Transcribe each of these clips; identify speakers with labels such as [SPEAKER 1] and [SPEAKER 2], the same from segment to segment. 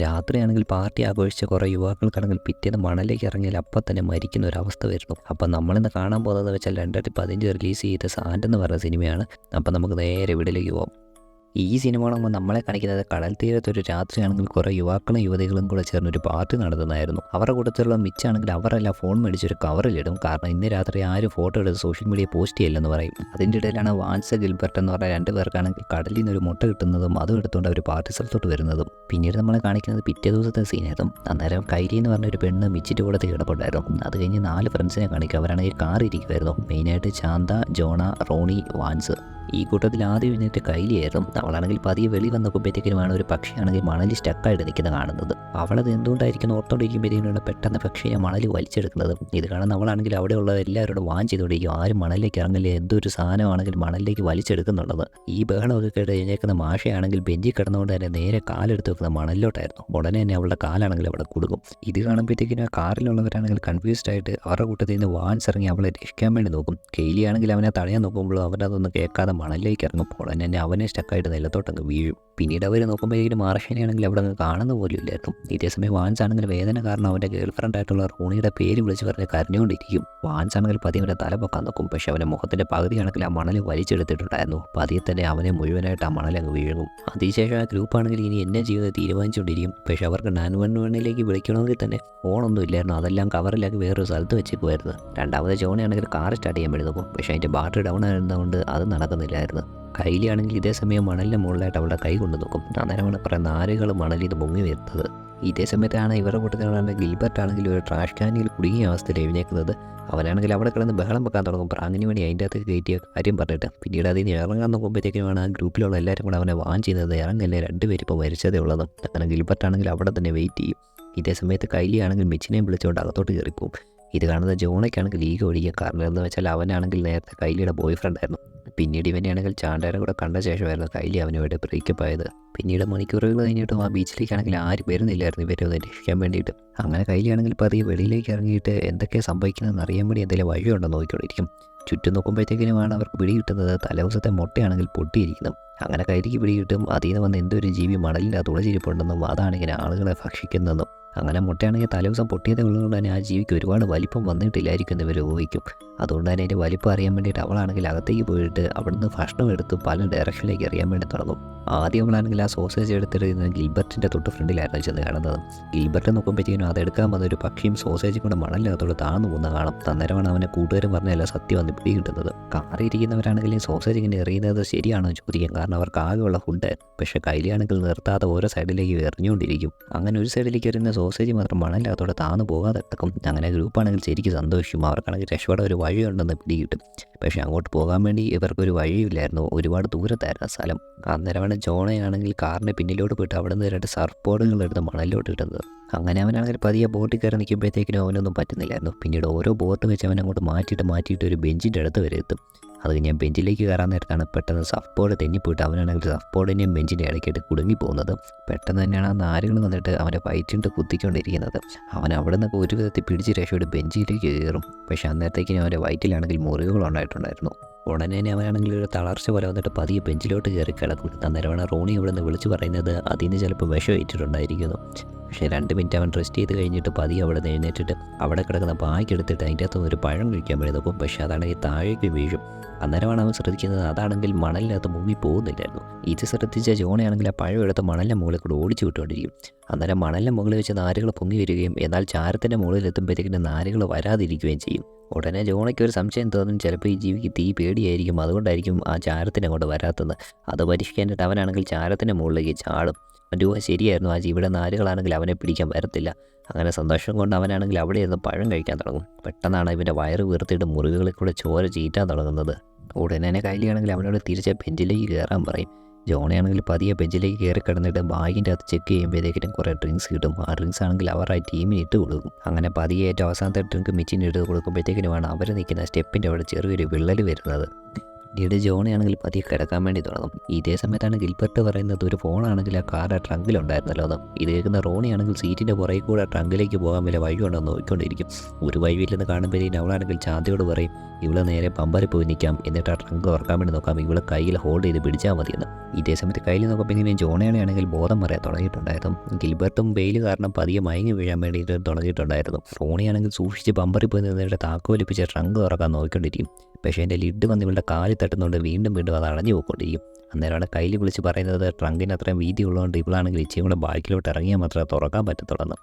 [SPEAKER 1] രാത്രിയാണെങ്കിൽ party ആഘോഷിച്ച കുറേ യുവാക്കൾക്കാണെങ്കിൽ പിറ്റേന്ന് മണലേക്ക് ഇറങ്ങിയാൽ അപ്പം തന്നെ മരിക്കുന്ന ഒരു അവസ്ഥ വരുന്നു. അപ്പം നമ്മളിന്ന് കാണാൻ പോകുന്നത് വെച്ചാൽ രണ്ടായിരത്തി പതിനഞ്ച് റിലീസ് ചെയ്ത സാൻഡ് എന്ന് സിനിമയാണ്. അപ്പം നമുക്ക് നേരെ വീട്ടിലേക്ക് പോകാം ഈ സിനിമ കാണുമ്പോൾ നമ്മളെ കാണിക്കുന്നത് കടൽ തീരത്ത് ഒരു രാത്രിയാണെങ്കിൽ കുറേ യുവാക്കളും യുവതികളും കൂടെ ചേർന്ന് ഒരു പാർട്ടി നടത്തുന്നതായിരുന്നു. അവരുടെ കൂട്ടത്തിലുള്ള മിച്ചാണെങ്കിൽ അവരെല്ലാം ഫോൺ മേടിച്ചൊരു കവറിലിടും കാരണം ഇന്ന് രാത്രി ആരും ഫോട്ടോ എടുത്ത് സോഷ്യൽ മീഡിയ പോസ്റ്റ് ചെയ്യില്ലെന്ന് പറയും. അതിന്റെ ഇടയിലാണ് വാൻസ ഗിൽബർട്ട് എന്ന് പറഞ്ഞ രണ്ട് പേർക്കാണെങ്കിൽ കടലിൽ നിന്ന് ഒരു മുട്ട കിട്ടുന്നതും അതും എടുത്തുകൊണ്ട് അവർ പാർട്ടി സ്ഥലത്തോട്ട് വരുന്നതും. പിന്നീട് നമ്മളെ കാണിക്കുന്നത് പിറ്റേ ദിവസത്തെ സീനായിരുന്നു അന്നേരം കൈരി എന്ന് പറഞ്ഞ ഒരു പെണ്ണ് മിച്ചിട്ട് കൂടെ കിടപ്പുണ്ടായിരുന്നു അത് കഴിഞ്ഞ് നാല് ഫ്രണ്ട്സിനെ കാണിക്കുക. അവരാണെങ്കിൽ കാർ ഇരിക്കുമായിരുന്നു മെയിനായിട്ട് ചാന്ത ജോണ റോണി വാൻസ്. ഈ കൂട്ടത്തിൽ ആദ്യം എഴുന്നേറ്റ് കൈലിയായിരുന്നു അവളാണെങ്കിൽ പതിയെ വെളി വന്നപ്പോഴത്തേക്കിനുമാണ് ഒരു പക്ഷിയാണെങ്കിൽ മണലിൽ സ്റ്റക്കായിട്ട് നിൽക്കുന്നത് കാണുന്നത്. അവളത് എന്തുകൊണ്ടായിരിക്കും ഓർത്തോണ്ടിരിക്കുമ്പോഴത്തേക്കിനാണ് പെട്ടെന്ന് പക്ഷിയെ മണലിൽ വലിച്ചെടുക്കുന്നത്? ഇത് കാണുന്ന അവളാണെങ്കിൽ അവിടെയുള്ള എല്ലാവരോടും വാൻ ചെയ്തുകൊണ്ടിരിക്കും. ആരും മണലിലേക്ക് ഇറങ്ങില്ല എന്തൊരു സാധനമാണെങ്കിൽ മണലിലേക്ക് വലിച്ചെടുക്കുന്നുള്ളത്. ഈ ബഹളമൊക്കെ കേട്ട് എഴുന്നേക്കുന്ന മാഷയാണെങ്കിൽ ബെഞ്ചിൽ കിടന്നുകൊണ്ട് തന്നെ നേരെ കാലെടുത്ത് വെക്കുന്ന മണലിലോട്ടായിരുന്നു. ഉടനെ തന്നെ അവളുടെ കാലാണെങ്കിൽ അവിടെ കൊടുക്കും ഇത് കാണുമ്പോഴത്തേക്കിനും ആ കാറിലുള്ളവരാണെങ്കിൽ കൺഫ്യൂസ്ഡ് ആയിട്ട് അവരുടെ കൂട്ടത്തിൽ നിന്ന് വാൻസ് ഇറങ്ങി അവളെ രക്ഷിക്കാൻ വേണ്ടി നോക്കും. കെയിലിയാണെങ്കിൽ അവനെ തടയാൻ നോക്കുമ്പോൾ അവരതൊന്നും കേൾക്കാതെ മണലിലേക്ക് ഇറങ്ങുമ്പോൾ തന്നെ അവനെ സ്റ്റക്കായിട്ട് നിലത്തോട്ടങ്ങ് വീഴും. പിന്നീട് അവർ നോക്കുമ്പോഴേക്കും മാർഷനെയാണെങ്കിൽ അവിടെ അങ്ങ് കാണുന്ന പോലും ഇല്ലായിരുന്നു. ഇതേസമയം വാൻസ് ആണെങ്കിൽ വേദന കാരണം അവന്റെ ഗേൾ ഫ്രണ്ട് ആയിട്ടുള്ള റോണിയുടെ പേര് വിളിച്ച് പറഞ്ഞ് കരഞ്ഞുകൊണ്ടിരിക്കും. വാൻസ് ആണെങ്കിൽ പതിയെ അവന്റെ പൊക്കാൻ നോക്കും. പക്ഷെ അവന്റെ മുഖത്തിന്റെ പകുതി കണക്കിൽ ആ മണൽ വലിച്ചെടുത്തിട്ടുണ്ടായിരുന്നു. പതിയെ തന്നെ അവനെ മുഴുവനായിട്ട് ആ മണൽ അങ്ങ് വീഴും. അതിനുശേഷം ആ ഗ്രൂപ്പാണെങ്കിൽ ഇനി എന്നെ ജീവിതം തീരുമാനിച്ചുകൊണ്ടിരിക്കും. പക്ഷെ അവർക്ക് നയൻ വൺ വണ്ണിലേക്ക് വിളിക്കണമെങ്കിൽ തന്നെ ഫോണൊന്നും ഇല്ലായിരുന്നു. അതെല്ലാം കവറിലാക്കി വേറൊരു സ്ഥലത്ത് വെച്ചേക്കുമായിരുന്നു രണ്ടാമത് ജോണിയാണെങ്കിൽ കാർ സ്റ്റാർട്ട് ചെയ്യാൻ നോക്കും. പക്ഷേ അതിന്റെ ബാറ്ററി ഡൗൺ ആയിരുന്നതുകൊണ്ട് അത് നടക്കുന്നില്ലായിരുന്നു കൈലിയാണെങ്കിൽ ഇതേ സമയം മണലിന്റെ മുകളിലായിട്ട് അവളുടെ കൈ കൊണ്ട് നോക്കും. അന്നേരമാണ് പറയുന്ന നാരുകൾ മണലിൽ ഇത് പൊങ്ങി വരുന്നത് ഇതേ സമയത്താണ് ഇവരുടെ കൂട്ടത്തിലുള്ള ഗിൽബർട്ട് ആണെങ്കിൽ ഒരു ട്രാഷ് ക്യാനിൽ കുടുങ്ങിയ അവസ്ഥയിൽ എഴുന്നേക്കുന്നത് അവനാണെങ്കിൽ അവിടെ കിടന്ന് ബഹളം വെക്കാൻ തുടങ്ങും. പ്രാങ്ങിന് വേണ്ടി അതിന്റെ അകത്ത് കയറ്റിയ കാര്യം പറഞ്ഞിട്ട്. പിന്നീട് അതിന് ഇറങ്ങാൻ നോക്കുമ്പോഴത്തേക്കുമാണ് ആ ഗ്രൂപ്പിലുള്ള എല്ലാവരും കൂടെ അവനെ വാൻ ചെയ്യുന്നത്. ഇറങ്ങല്ലേ രണ്ടുപേരും ഇപ്പോൾ മരിച്ചതേ ഉള്ളതും. അങ്ങനെ ഗിൽബർട്ട് ആണെങ്കിൽ അവിടെ തന്നെ വെയിറ്റ് ചെയ്യും. ഇതേ സമയത്ത് കൈലി ആണെങ്കിൽ മിച്ചിനെയും വിളിച്ചുകൊണ്ട് അകത്തോട്ട് കയറിപ്പോവും. ഇത് കാണുന്ന ജോണയ്ക്കാണെങ്കിൽ ലീഗ് ഒഴിയുക കാരണം എന്ന് വെച്ചാൽ അവനാണെങ്കിൽ നേരത്തെ കൈലിയുടെ ബോയ് ഫ്രണ്ട് ആയിരുന്നു. പിന്നീട് ഇവനെയാണെങ്കിൽ ചാണ്ടേരെ കൂടെ കണ്ട ശേഷമായിരുന്നു കൈലി അവനുമായിട്ട് ബ്രേക്കപ്പ് ആയത് പിന്നീട് മണിക്കൂറുകൾ കഴിഞ്ഞിട്ടും ആ ബീച്ചിലേക്കാണെങ്കിൽ ആരും വരുന്നില്ലായിരുന്നു ഇവരെ ഒന്ന് രക്ഷിക്കാൻ വേണ്ടിയിട്ട്. അങ്ങനെ കൈലിയാണെങ്കിൽ പതിയെ വെളിയിലേക്ക് ഇറങ്ങിയിട്ട് എന്തൊക്കെ സംഭവിക്കുന്നതെന്ന് അറിയാൻ വേണ്ടി എന്തെങ്കിലും വഴിയുണ്ടോ നോക്കിക്കൊണ്ടിരിക്കും. ചുറ്റും നോക്കുമ്പോഴത്തേക്കിനുമാണ് അവർക്ക് പിടി കിട്ടുന്നത് തലേദിവസത്തെ മുട്ടയാണെങ്കിൽ പൊട്ടിയിരിക്കുന്നു. അങ്ങനെ കൈലിക്ക് പിടി കിട്ടും അതിൽ നിന്ന് വന്ന് എന്തൊരു ജീവി മണലിന്റെ തുളച്ചിരിപ്പുണ്ടെന്നും അതാണ് ആളുകളെ ഭക്ഷിക്കുന്നതെന്നും. അങ്ങനെ മുട്ടയാണെങ്കിൽ തലേദിവസം പൊട്ടിയതേ ഉള്ളതുകൊണ്ട് തന്നെ ആ ജീവിക്ക് ഒരുപാട് വലിപ്പം വന്നിട്ടില്ലായിരിക്കും ഇവർ ഊഹിക്കും. അതുകൊണ്ട് തന്നെ അതിന്റെ വലിപ്പം അറിയാൻ വേണ്ടിയിട്ട് അവളാണെങ്കിൽ അകത്തേക്ക് പോയിട്ട് അവിടുന്ന് ഭക്ഷണം എടുത്ത് പല ഡയറക്ഷനിലേക്ക് അറിയാൻ വേണ്ടി തുടങ്ങും. ആദ്യം അവളാണെങ്കിൽ ആ സോസേജ് എടുത്തിട്ട് ഗിൽബർട്ടിന്റെ തൊട്ട് ഫ്രണ്ടിലായിരുന്നു ചെന്ന് കാണുന്നത്. ഗിൽബർട്ട് നോക്കുമ്പോഴത്തേക്കും അതെടുക്കാൻ വന്ന ഒരു പക്ഷിയും സോസേജും കൂടെ മണലിനകത്തോട് താഴ്ന്നു പോകുന്ന കാണാം. അന്നേരമാണ് അവനെ കൂട്ടുകാരും പറഞ്ഞല്ല സത്യം വന്ന് പിടി കിട്ടുന്നത് കാറിയിരിക്കുന്നവരാണെങ്കിൽ സോസേജ് ഇങ്ങനെ എറിയുന്നത് ശരിയാണോ ചോദിക്കും ചോദിക്കാം. കാരണം അവർക്ക് ആകെയുള്ള ഫുഡ് പക്ഷേ കയ്യിലാണെങ്കിൽ നിർത്താതെ ഓരോ സൈഡിലേക്ക് എറിഞ്ഞുകൊണ്ടിരിക്കും. അങ്ങനെ ഒരു സൈഡിലേക്ക് എറിയുന്ന സോസേജ് മാത്രം മണലിനകത്തോടെ താഴ്ന്നു പോകാതെ കിടക്കും. അങ്ങനെ ഗ്രൂപ്പാണെങ്കിൽ ശരിക്കും സന്തോഷിക്കും. അവർക്കാണെങ്കിൽ രക്ഷപ്പെടാൻ ഒരു വഴിയുണ്ടെന്ന് പിടികിട്ടും. പക്ഷേ അങ്ങോട്ട് പോകാൻ വേണ്ടി ഇവർക്കൊരു വഴിയില്ലായിരുന്നു. ഒരുപാട് ദൂരത്തായിരുന്നു സ്ഥലം. അന്നേരമാണ് ജോണയാണെങ്കിൽ കാറിന്റെ പിന്നിലോട്ട് പോയിട്ട് അവിടെ നിന്ന് രണ്ട് സർഫ് എടുത്ത് മണലിലോട്ട് ഇടുന്നത്. അങ്ങനെ അവനാണെങ്കിൽ പതിയെ ബോട്ടിൽ കയറി നിൽക്കുമ്പോഴത്തേക്കിനും അവനൊന്നും പറ്റുന്നില്ലായിരുന്നു. പിന്നീട് ഓരോ ബോട്ട് വെച്ച് അവൻ അങ്ങോട്ട് മാറ്റിയിട്ട് മാറ്റിയിട്ട് ഒരു ബെഞ്ചിന്റെ അടുത്ത് വരെ എത്തും. അത് ഞാൻ ബെഞ്ചിലേക്ക് കയറാൻ നേരത്താണ് പെട്ടെന്ന് സഫ് ബോർഡ് തെന്നിപ്പോയിട്ട് അവനാണെങ്കിൽ സഫ് ബോർഡിന്റെയും ബെഞ്ചിന്റെ ഇടയ്ക്കായിട്ട് കുടുങ്ങി പോകുന്നത്. പെട്ടെന്ന് തന്നെയാണ് ആ നാരുകൾ വന്നിട്ട് അവന്റെ വയറ്റിണ്ട് കുത്തിക്കൊണ്ടിരിക്കുന്നത്. അവൻ അവിടെ നിന്നൊക്കെ ഒരു വിധത്തിൽ പിടിച്ച് രക്ഷപ്പെട്ട് ബെഞ്ചിലേക്ക് കയറും. പക്ഷേ അന്നേരത്തേക്കിനും അവന്റെ വയറ്റിലാണെങ്കിൽ മുറിവുകൾ ഉണ്ടായിട്ടുണ്ടായിരുന്നു. ഉടനെ തന്നെ അവനാണെങ്കിൽ ഒരു തളർച്ച പോലെ വന്നിട്ട് പതിയെ ബെഞ്ചിലോട്ട് കയറി കിടക്കും. അന്നേരമാണ് റോണി ഇവിടെ നിന്ന് വിളിച്ച് പറയുന്നത് അതിന് ചിലപ്പോൾ വിഷം ഏറ്റിട്ടുണ്ടായിരിക്കുന്നു. പക്ഷേ രണ്ട് മിനിറ്റ് അവൻ റെസ്റ്റ് ചെയ്ത് കഴിഞ്ഞിട്ട് പതിയെ അവിടെ നിന്ന് എഴുന്നേറ്റിട്ട് അവിടെ കിടക്കുന്ന പായ്ക്ക് എടുത്തിട്ട് അതിന്റെ അകത്ത് ഒരു പഴം കഴിക്കാൻ നോക്കും. പക്ഷേ അതാണെങ്കിൽ താഴേക്ക് വീഴും. അന്നേരമാണ് അവൻ ശ്രദ്ധിക്കുന്നത് അതാണെങ്കിൽ മണലിനകത്ത് മുങ്ങി പോകുന്നില്ലായിരുന്നു. ഇത് ശ്രദ്ധിച്ച ജോണയാണെങ്കിൽ ആ പഴം എടുത്ത് മണലിന്റെ മുകളിൽ കൂടെ ഓടിച്ചു വിട്ടുകൊണ്ടിരിക്കും. അന്നേരം മണലിന്റെ മുകളിൽ വെച്ച് നാരുകൾ പൊങ്ങി വരികയും എന്നാൽ ചാരത്തിന്റെ മുകളിൽ എത്തുമ്പോഴത്തേക്കിന് നാരുകൾ വരാതിരിക്കുകയും ചെയ്യും. ഉടനെ ജോണയ്ക്ക് ഒരു സംശയം തോന്നും ചിലപ്പോൾ ഈ ജീവിക്ക് തീ പേടിയായിരിക്കും. അതുകൊണ്ടായിരിക്കും ആ ചാരത്തിനെ കൊണ്ട് വരാത്തത്. അത് പരീക്ഷിക്കാനായിട്ട് അവനാണെങ്കിൽ ചാരത്തിന്റെ മുകളിലേക്ക് ചാടും. രൂപ ശരിയായിരുന്നു ആ ജീവിയുടെ നാരുകളാണെങ്കിൽ അവനെ പിടിക്കാൻ വരത്തില്ല. അങ്ങനെ സന്തോഷം കൊണ്ട് അവനാണെങ്കിൽ അവിടെ ഇരുന്ന് പഴം കഴിക്കാൻ തുടങ്ങും. പെട്ടെന്നാണ് ഇവന്റെ വയറ് വീർത്തിയിട്ട് മുറിവുകളിൽ കൂടെ ചോര ചീറ്റാൻ തുടങ്ങുന്നത്. ഉടനെ കയ്യിലാണെങ്കിൽ അവനോട് തിരിച്ച് ബെഞ്ചിലേക്ക് കയറാൻ പറയും. ജോണയാണെങ്കിൽ പതിയെ ബെഞ്ചിലേക്ക് കയറി കിടന്നിട്ട് ബാഗിന്റെ അകത്ത് ചെക്ക് ചെയ്യുമ്പോഴത്തേക്കിനും കുറേ ഡ്രിങ്ക്സ് കിട്ടും. ആ ഡ്രിങ്ക്സ് ആണെങ്കിൽ അവർ ആ ടീമിന് ഇട്ട് കൊടുക്കും. അങ്ങനെ പതിയെ ഏറ്റവും അവസാനത്തെ ഡ്രിങ്ക് മിച്ചിന് ഇട്ട് കൊടുക്കുമ്പോഴത്തേക്കിനുമാണ് അവർ നിൽക്കുന്ന സ്റ്റെപ്പിന്റെ അവിടെ ചെറിയൊരു വിള്ളൽ വരുന്നത്. പിന്നീട് ജോണിയാണെങ്കിൽ പതിയെ കിടക്കാൻ വേണ്ടി തുടങ്ങും. ഇതേ സമയത്താണ് ഗിൽബർട്ട് പറയുന്നത് ഒരു ഫോണാണെങ്കിൽ ആ ട്രങ്കിൽ ട്രങ്കിലുണ്ടായിരുന്നല്ലോ എന്ന്. ഇത് കേൾക്കുന്ന റോണിയാണെങ്കിൽ സീറ്റിന്റെ പുറകെ കൂടെ ട്രങ്കിലേക്ക് പോകാൻ വല്ല വഴിയുണ്ടോ നോക്കിക്കൊണ്ടിരിക്കും. ഒരു വഴിയില്ലെന്ന് കാണുമ്പോഴേക്കും അവളാണെങ്കിൽ ചാന്തിയോട് പറയും ഇവൾ നേരെ പമ്പറിൽ പോയി നിൽക്കാം. എന്നിട്ട് ആ ട്രങ്ക് തുറക്കാൻ വേണ്ടി നോക്കാം. ഇവൾ കയ്യിൽ ഹോൾഡ് ചെയ്ത് പിടിച്ചാൽ മതിയെന്ന്. ഇതേ സമയത്ത് കയ്യിൽ നോക്കുമ്പോൾ ഇങ്ങനെ ജോണയാണെങ്കിൽ ബോധം പറയാൻ തുടങ്ങിയിട്ടുണ്ടായിരുന്നു. ഗിൽബർട്ടും ബെയിൽ കാരണം പതിയെ മയങ്ങി വീഴാൻ വേണ്ടിയിട്ട് തുടങ്ങിയിട്ടുണ്ടായിരുന്നു. റോണിയാണെങ്കിൽ സൂക്ഷിച്ച് പമ്പറിൽ പോയി നിന്നിട്ട് താക്കോലിപ്പിച്ച് ട്രങ്ക് തുറക്കാൻ നോക്കിക്കൊണ്ടിരിക്കും. പക്ഷേ എന്റെ ലിഡ് വന്ന് ഇവളുടെ കാലിൽ തട്ടുന്നുണ്ട് വീണ്ടും വീണ്ടും അത് അടഞ്ഞു പോയിക്കൊണ്ടിരിക്കും. അന്നേരമാണ് കയ്യിൽ വിളിച്ച് പറയുന്നത് ട്രങ്കിന് അത്രയും വീതി ഉള്ളതുകൊണ്ട് ഇവളാണെങ്കിൽ ഇച്ചിയും കൂടെ ബാക്കിലോട്ട് ഇറങ്ങിയാൽ മാത്രമേ തുറക്കാൻ പറ്റത്തുള്ളൂ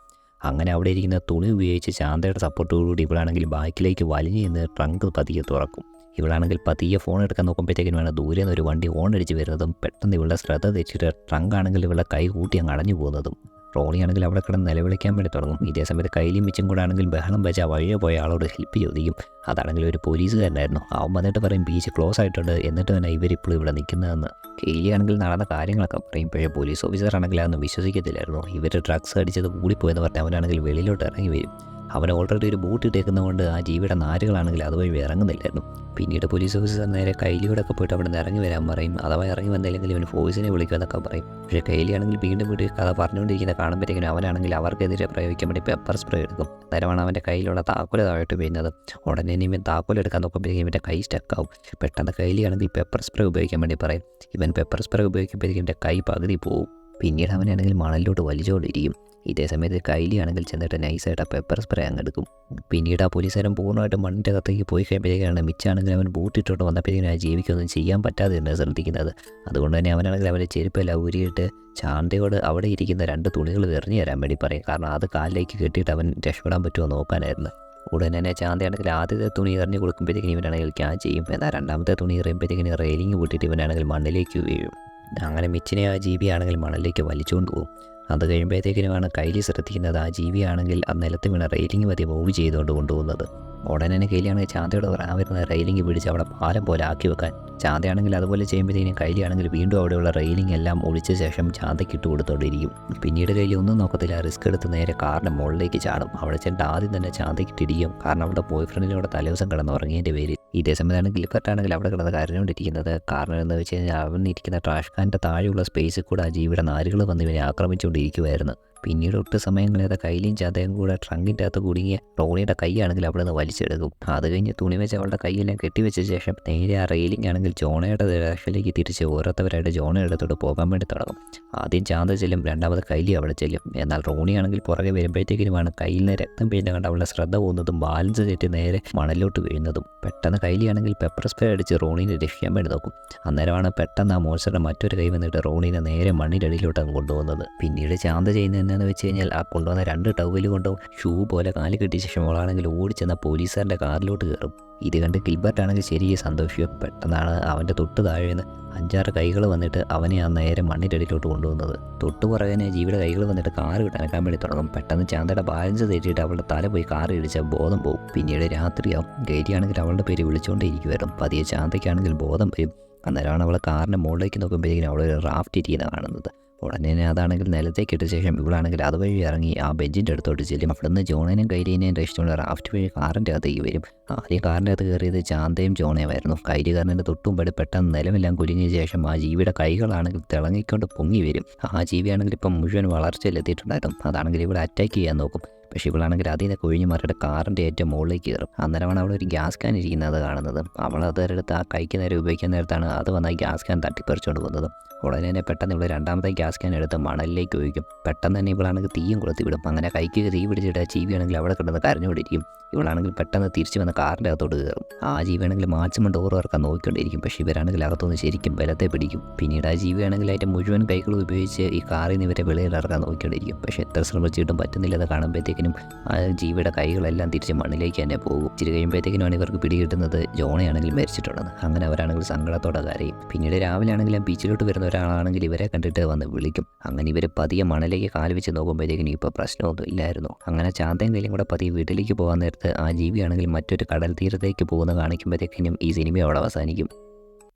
[SPEAKER 1] അങ്ങനെ അവിടെ ഇരിക്കുന്ന തുണി ഉപയോഗിച്ച് ശാന്തയുടെ സപ്പോർട്ടോടുകൂടി ഇവളാണെങ്കിൽ ബാക്കിലേക്ക് വലിഞ്ഞു നിന്ന് ട്രങ്ക് പതിയെ തുറക്കും. ഇവളാണെങ്കിൽ പതിയെ ഫോൺ എടുക്കാൻ നോക്കുമ്പോഴത്തേക്കിനും വേണം ദൂരെ നിന്ന് ഒരു വണ്ടി ഓൺ അടിച്ച് വരുന്നതും പെട്ടെന്ന് ഇവളുടെ ശ്രദ്ധ തെറ്റിയിട്ട് ട്രങ്ക് ആണെങ്കിൽ ഇവളുടെ കൈ കൂട്ടി അങ്ങ് അടഞ്ഞു പോകുന്നതും. റോണിയാണെങ്കിൽ അവിടെ കിടന്ന് നിലവിളിക്കാൻ വേണ്ടി തുടങ്ങും. ഇതേ സമയത്ത് കയ്യിലും മിച്ചും കൂടെ ആണെങ്കിൽ ബഹളം വെച്ച വഴിയെ പോയ ആളോട് ഹെൽപ്പ് ചോദിക്കും. അതാണെങ്കിൽ ഒരു പോലീസുകാരനായിരുന്നു. അവൻ വന്നിട്ട് പറയും ബീച്ച് ക്ലോസ് ആയിട്ടുണ്ട്. എന്നിട്ട് തന്നെ ഇവരിപ്പോൾ ഇവിടെ നിൽക്കുന്നതെന്ന്. കെയിലിയാണെങ്കിൽ നടന്ന കാര്യങ്ങളൊക്കെ പറയും. പക്ഷേ പോലീസ് ഓഫീസർ ആണെങ്കിൽ അതൊന്നും വിശ്വസിക്കത്തില്ലായിരുന്നു. ഇവർ ഡ്രഗ്സ് അടിച്ചത് കൂടിപ്പോയെന്ന് പറഞ്ഞ് അവനാണെങ്കിൽ വെളിയിലോട്ട് ഇറങ്ങി വരും. അവൻ ഓൾറെഡി ഒരു ബൂട്ട് ഇട്ടേക്കുന്നതുകൊണ്ട് ആ ജീവിയുടെ നാരുകളാണെങ്കിൽ അതുവഴി ഇറങ്ങുന്നില്ലായിരുന്നു. പിന്നീട് പോലീസ് ഓഫീസർ നേരെ കൈലിയോടൊക്കെ പോയിട്ട് അവിടെ നിന്ന് ഇറങ്ങി വരാൻ പറയും. അഥവാ ഇറങ്ങി വന്നില്ലെങ്കിൽ ഇവൻ ഫോഴ്സിനെ വിളിക്കുമെന്നൊക്കെ പറയും. പക്ഷേ കൈലിയാണെങ്കിൽ വീണ്ടും വീണ്ടും കഥ പറഞ്ഞുകൊണ്ടിരിക്കുന്ന കാണുമ്പോഴത്തേക്കിനും അവനാണെങ്കിൽ അവർക്കെതിരെ പ്രയോഗിക്കാൻ വേണ്ടി പെപ്പർ സ്പ്രേ എടുക്കും. നേരമാണ് അവന്റെ കയ്യിലുള്ള താക്കോൽ താഴോട്ട് വീഴുന്നത്. ഉടനെ ഇവൻ താക്കോൽ എടുക്കാൻ നോക്കുമ്പോഴത്തേക്കും ഇവന്റെ കൈ സ്റ്റക്കാവും പെട്ടെന്ന് കൈലിയാണെങ്കിൽ പെപ്പർ സ്പ്രേ ഉപയോഗിക്കാൻ വേണ്ടി പറയും. ഇവൻ പെപ്പർ സ്പ്രേ ഉപയോഗിക്കുമ്പോഴത്തേക്കും ഇവന്റെ കൈ പകുതി പോവും. പിന്നീട് അവനാണെങ്കിൽ മണലിലോട്ട് വലിച്ചുകൊണ്ടിരിക്കും ഇതേ സമയത്ത് കൈലിയാണെങ്കിൽ ചെന്നിട്ട് നൈസായിട്ട് ആ പെപ്പർ സ്പ്രേ അങ്ങെടുക്കും. പിന്നീട് ആ പോലീസുകാരൻ പൂർണമായിട്ടും മണ്ണിന്റെ അകത്തേക്ക് പോയി കഴിയുമ്പോഴേക്കാണ് മിച്ചാണെങ്കിൽ അവൻ ബൂട്ടിട്ടോട്ട് വന്നപ്പോഴേക്കും ആ ജീവിക്കൊന്നും ചെയ്യാൻ പറ്റാതെ തന്നെ ശ്രദ്ധിക്കുന്നത്. അതുകൊണ്ട് തന്നെ അവനാണെങ്കിൽ അവന്റെ ചെരുപ്പെല്ലാം ഊരിയിട്ട് ചാന്തയോട് അവിടെ ഇരിക്കുന്ന രണ്ട് തുണികൾ എറിഞ്ഞു തരാൻ വേണ്ടി പറയും. കാരണം അത് കാലിലേക്ക് കെട്ടിയിട്ട് അവൻ രക്ഷപ്പെടാൻ പറ്റുമോ നോക്കാനായിരുന്നു. ഉടനെ തന്നെ ചാന്തയാണെങ്കിൽ ആദ്യത്തെ തുണി എറിഞ്ഞ് കൊടുക്കുമ്പോഴത്തേക്കും ഇവനാണെങ്കിൽ ക്യാച്ച് ചെയ്യും. എന്നാൽ രണ്ടാമത്തെ തുണി എറിയുമ്പോഴത്തേക്കിന് റെയിലിംഗ് കൂട്ടിയിട്ട് ഇവനാണെങ്കിൽ മണ്ണിലേക്ക് വീഴും. അങ്ങനെ മിച്ചിനെ ആ ജീവിയാണെങ്കിൽ മണലിലേക്ക് വലിച്ചുകൊണ്ട് പോകും അത് കഴിയുമ്പോഴത്തേക്കിനുമാണ് കൈലി ശ്രദ്ധിക്കുന്നത് ആ ജീവിയാണെങ്കിൽ ആ നിലത്ത് വീണ റെയിലിംഗ് മതി മൂവ് ചെയ്തുകൊണ്ട് കൊണ്ടുപോകുന്നത്. ഉടനെ കൈലിയാണെങ്കിൽ ചാന്തയോട് പറയാൻ വരുന്ന റെയിലിംഗ് പിടിച്ച് അവിടെ പാലം പോലെ ആക്കി വെക്കാൻ. ചാന്തയാണെങ്കിൽ അതുപോലെ ചെയ്യുമ്പോഴത്തേക്കും കൈലിയാണെങ്കിൽ വീണ്ടും അവിടെയുള്ള റെയിലിംഗ് എല്ലാം ഒളിച്ച ശേഷം ചാന്തയ്ക്ക് ഇട്ട് കൊടുത്തോണ്ടിരിക്കും. പിന്നീട് കയ്യിൽ ഒന്നും നോക്കത്തില്ല റിസ്ക് എടുത്ത് നേരെ കാറിന്റെ മുകളിലേക്ക് ചാടും. അവിടെ ചെന്നിട്ട് ആദ്യം തന്നെ ചാന്തയ്ക്ക് ഇട്ടിരിക്കും കാരണം അവിടെ ബോയ് ഫ്രണ്ടിലൂടെ തലേദിവസം കിടന്ന് ഉറങ്ങിയതിന്റെ പേര് ഇതേ സമയത്താണ് ഗിൽഫർട്ടാണെങ്കിൽ അവിടെ കിടന്ന് കരഞ്ഞുകൊണ്ടിരിക്കുന്നത്. കാരണം എന്ന് വെച്ച് കഴിഞ്ഞാൽ അവൻ ഇരിക്കുന്ന ട്രാഷ് കാന്റെ താഴെയുള്ള സ്പേസിൽ കൂടെ ആ ജീവിയുടെ നാരുകൾ വന്ന് ഇവനെ ആക്രമിച്ചുകൊണ്ടിരിക്കുമായിരുന്നു പിന്നീട് ഒട്ട് സമയങ്ങളേത കയ്യിലും ചതയും കൂടെ ട്രങ്കിന്റെ അകത്ത് കുടുങ്ങിയ റോണിയുടെ കൈയാണെങ്കിൽ അവിടെ നിന്ന് വലിച്ചെടുക്കും. അത് കഴിഞ്ഞ് തുണി വെച്ച് അവളുടെ കൈയെല്ലാം കെട്ടിവെച്ച ശേഷം നേരെ ആ റെയിലിംഗ് ആണെങ്കിൽ ജോണയുടെ ഡയറക്ഷനിലേക്ക് തിരിച്ച് ഓരോരുത്തവരായിട്ട് ജോണയുടെ അടുത്തോട്ട് പോകാൻ വേണ്ടി തുടങ്ങും. ആദ്യം ചാന്ത ചെല്ലും രണ്ടാമത് കൈലി അവിടെ ചെല്ലും. എന്നാൽ റോണിയാണെങ്കിൽ പുറകെ വരുമ്പോഴത്തേക്കിനുമാണ് കയ്യിൽ നിന്ന് രക്തം പിഴിഞ്ഞ കണ്ട് അവളുടെ ശ്രദ്ധ പോകുന്നതും ബാലൻസ് തെറ്റി നേരെ മണലിലോട്ട് വീഴുന്നതും. പെട്ടെന്ന് കൈലിയാണെങ്കിൽ പെപ്പർ സ്പ്രേ അടിച്ച് റോണീനെ രക്ഷിക്കാൻ വേണ്ടി നോക്കും. അന്നേരമാണ് പെട്ടെന്ന് ആ മോശയുടെ മറ്റൊരു കൈ വന്നിട്ട് റോണീനെ നേരെ മണ്ണിനടിയിലോട്ട് അങ്ങ് കൊണ്ടുപോകുന്നത്. പിന്നീട് ചാന്ത ചെയ്യുന്നത് എന്താണെന്ന് വെച്ച് കഴിഞ്ഞാൽ ആ കൊണ്ടുവന്ന രണ്ട് ടവൽ കൊണ്ടും ഷൂ പോലെ കാലി കെട്ടിയ ശേഷം അവളാണെങ്കിൽ ഓടിച്ചെന്ന പോലീസുകാരന്റെ കാറിലോട്ട് കയറും. ഇത് കണ്ട് ഗിൽബർട്ട് ആണെങ്കിൽ ശരി സന്തോഷിക്കും. പെട്ടെന്നാണ് അവന്റെ തൊട്ട് താഴെ നിന്ന് അഞ്ചാറ് കൈകൾ വന്നിട്ട് അവനെ ആ നേരെ മണ്ണിന്റെടിയിലോട്ട് കൊണ്ടുവന്നത്. തൊട്ട് പുറകെ ജീവിയുടെ കൈകൾ വന്നിട്ട് കാറ് കിട്ടാനക്കാൻ വേണ്ടി തുടങ്ങും. പെട്ടെന്ന് ചാന്തയുടെ ബാലൻസ് തെറ്റിയിട്ട് അവളുടെ തല പോയി കാറ് ഇടിച്ച ബോധം പോകും പിന്നീട് രാത്രിയാവും. ഗൈരിയാണെങ്കിൽ അവളുടെ പേര് വിളിച്ചുകൊണ്ടേയിരിക്കുമായിരുന്നു പതിയെ ചാന്തയ്ക്കാണെങ്കിൽ ബോധം വരും. അന്നേരമാണ് അവൾ കാറിന്റെ മുകളിലേക്ക് നോക്കുമ്പോഴേക്കും അവളൊരു റാഫ്റ്റ് ഇരിക്കുന്ന കാണുന്നത്. ഉടനെ തന്നെ അതാണെങ്കിൽ നിലത്തേക്ക് ഇട്ട ശേഷം ഇവളാണെങ്കിൽ അതുവഴി ഇറങ്ങി ആ ബെഞ്ചിന്റെ അടുത്തോട്ട് ചെല്ലും. അവിടുന്ന് ജോണേനും കൈരീനെയും രക്ഷിച്ചുകൊണ്ട് റാഫ്റ്റ് വഴി കാറിന്റെ അകത്തേക്ക് വരും. ആദ്യം കാറിന്റെ അകത്ത് കയറിയത് ചാന്തയും ജോണയുമായിരുന്നു കൈരികാരന്റെ തൊട്ടുമ്പടി പെട്ടെന്ന് നിലമെല്ലാം കുലുങ്ങിയ ശേഷം ആ ജീവിയുടെ കൈകളാണെങ്കിൽ തിളങ്ങിക്കൊണ്ട് പൊങ്ങി വരും. ആ ജീവിയാണെങ്കിൽ ഇപ്പം മുഴുവൻ വളർച്ചയിലെത്തിയിട്ടുണ്ടായിരുന്നു അതാണെങ്കിൽ ഇവിടെ അറ്റാക്ക് ചെയ്യാൻ നോക്കും. പക്ഷേ ഇവളാണെങ്കിൽ അതിനെ നിന്ന് കൊഴിഞ്ഞ് മാറിയിട്ട് കാറിന്റെ ഏറ്റവും മുകളിലേക്ക് കയറും. അന്നേരമാണ് അവിടെ ഒരു ഗ്യാസ് കാൻ ഇരിക്കുന്നത് കാണുന്നത്. അവൾ അതെടുത്ത് ആ കൈക്ക് നേരെ ഉപയോഗിക്കുന്ന നേരത്താണ് അത് വന്ന് ഗ്യാസ് കാൻ തട്ടിപ്പറിച്ചുകൊണ്ട് പോകുന്നത്. ഉടനെ തന്നെ പെട്ടെന്ന് ഇവിടെ രണ്ടാമത്തെ ഗ്യാസ് ക്യാൻ എടുത്ത് മണലിലേക്ക് ഒഴിക്കും. പെട്ടെന്ന് തന്നെ ഇവളാണെങ്കിൽ തീയും കൊളുത്തി വിടും. അങ്ങനെ കൈക്ക് തീ പിടിച്ചിട്ട് ചീവിയാണെങ്കിൽ അവിടെ കിടന്ന് കരഞ്ഞുകൊണ്ടിരിക്കും. ഇവളാണെങ്കിൽ പെട്ടെന്ന് തിരിച്ചു വന്ന കാറിന്റെ അകത്തോട്ട് കയറും. ആ ജീവിയാണെങ്കിൽ മാക്സിമം ഡോർ ഇറക്കാൻ നോക്കിക്കൊണ്ടിരിക്കും പക്ഷേ ഇവരാണെങ്കിൽ അകത്തുനിന്ന് ശരിക്കും ബലത്തെ പിടിക്കും. പിന്നീട് ആ ജീവിയാണെങ്കിൽ അതിന്റെ മുഴുവൻ കൈകൾ ഉപയോഗിച്ച് ഈ കാറിൽ നിന്ന് ഇവരെ വെളിയിൽ ഇറക്കാൻ നോക്കിക്കൊണ്ടിരിക്കും പക്ഷേ എത്ര ശ്രമിച്ചിട്ടും പറ്റുന്നില്ലെന്ന് കാണുമ്പോഴത്തേക്കിനും ആ ജീവിയുടെ കൈകളെല്ലാം തിരിച്ച് മണ്ണിലേക്ക് തന്നെ പോകും. ഇച്ചിരി കഴിയുമ്പോഴത്തേക്കിനുമാണ് ഇവർക്ക് പിടികിട്ടുന്നത് ജോണയാണെങ്കിൽ മരിച്ചിട്ടുള്ളത്. അങ്ങനെ അവരാണെങ്കിൽ സങ്കടത്തോടെ കരയും. പിന്നീട് രാവിലെ ആണെങ്കിൽ ബീച്ചിലോട്ട് വരുന്ന ഒരാളാണെങ്കിൽ ഇവരെ കണ്ടിട്ട് വന്ന് വിളിക്കും. അങ്ങനെ ഇവർ പതിയെ മണലേക്ക് കാൽ വെച്ച് നോക്കുമ്പോഴത്തേക്കിനും ഇപ്പോൾ പ്രശ്നമൊന്നും ഇല്ലായിരുന്നു. അങ്ങനെ ചാന്തയും കയ്യിലും കൂടെ പതിയെ വീട്ടിലേക്ക് പോകാൻ നേരത്ത് ആ ജീവിയാണെങ്കിൽ മറ്റൊരു കടൽ തീരത്തേക്ക് പോകുന്ന കാണിക്കുമ്പോഴത്തേക്കിനും ഈ സിനിമ അവിടെ അവസാനിക്കും.